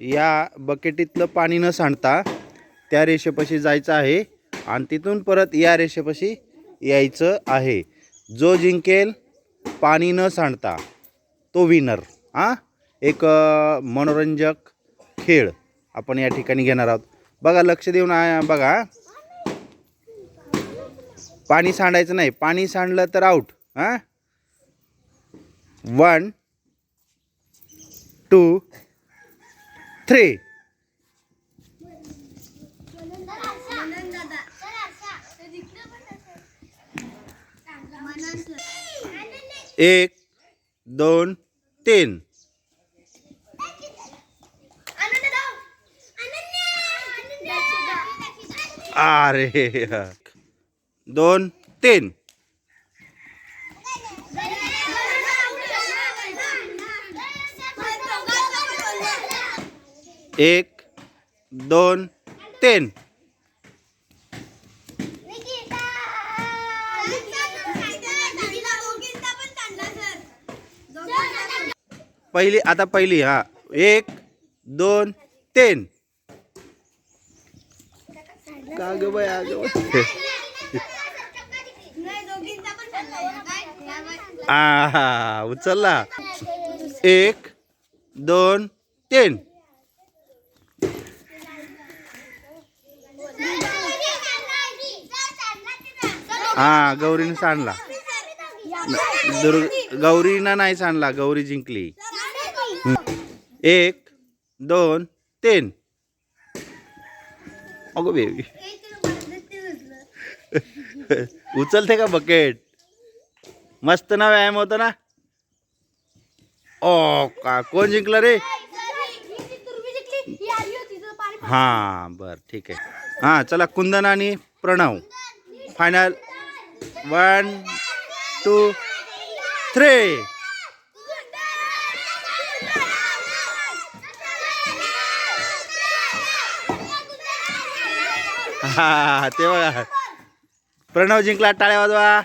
या बकेटीतलं पाणी न सांडता त्या रेषेपाशी जायचं आहे आणि तिथून परत या रेषेपाशी यायचं आहे. जो जिंकेल पाणी न सांडता तो विनर हां? एक मनोरंजक खेळ आपण या ठिकाणी घेणार आहोत. बघा लक्ष देऊन आ- बघा पाणी सांडायचं नाही. पाणी सांडलं तर आऊट हां? One two three. एक दोन तीन. अरे दोन तीन. एक दोन तीन. पहिली आता पहिली हा. एक दोन तीन. का ग बाई. आहा उचलला. एक दोन तीन. हा गौरीने सांडला दुर्ग गौरीनं नाही सांडला गौरी जिंकली. एक दोन तीन. अगो बेबी. उचलते का बकेट मस्त ना व्यायाम होतो ना? ओ का कोण जिंकलं रे? हा बर ठीक आहे. हा चला कुंदन आणि Pranav. Final one two three हा ते बघा. प्रणव जिंकला टाळ्या वाजवा.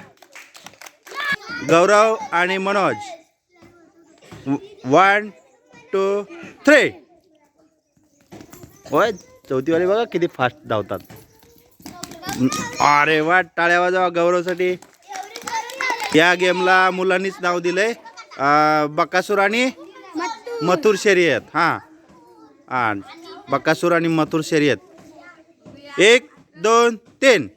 गौरव आणि मनोज. वन टू थ्री होय चौथीवाले बघा किती फास्ट धावतात. अरे वा टाळ्या वाजवा गौरवसाठी. या गेमला मुलांनीच नाव दिलंय. बकासूर आणि मथुर शर्यत हां. हां बकासूर आणि मथुर शर्यत एक दोन तीन.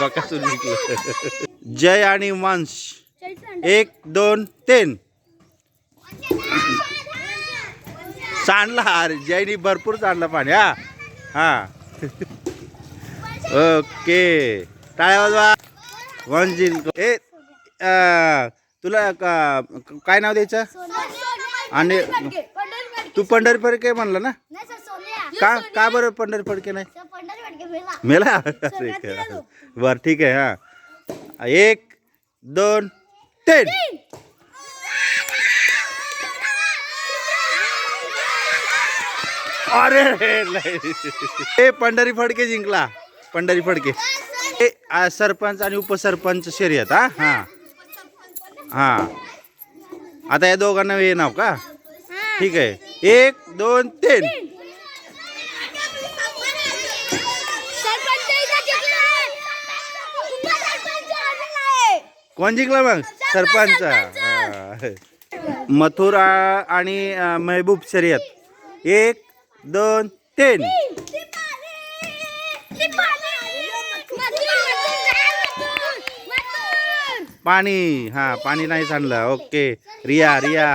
बकासूर जिंकलं. जय आणि वंश. एक दोन तीन. सांडला अरे जयनी भरपूर सांडला पाणी हा. हा. ओके. टाळ्या वाजवा. वन जिंक ए तुला का- काय नाव द्यायचं? आणि तू पंढरी फडके म्हणला ना? का का बरं पंढरी फडके नाही मेला. अरे बर ठीक आहे हा. एक दोन तीन. अरे. ए पंढरी फडके जिंकला. पंढरी फडके. ए सरपंच आणि उपसरपंच शर्यत हा? हा. हा. आता या दोघांना हे नाव का? ठीक आहे. एक दोन तीन. कोण जिंकला मग? सरपंच. हा. मथुरा आणि महबूब शर्यत. एक दोन तीन. पाणी. हा पाणी नाही सांडलं ओके. रिया रिया.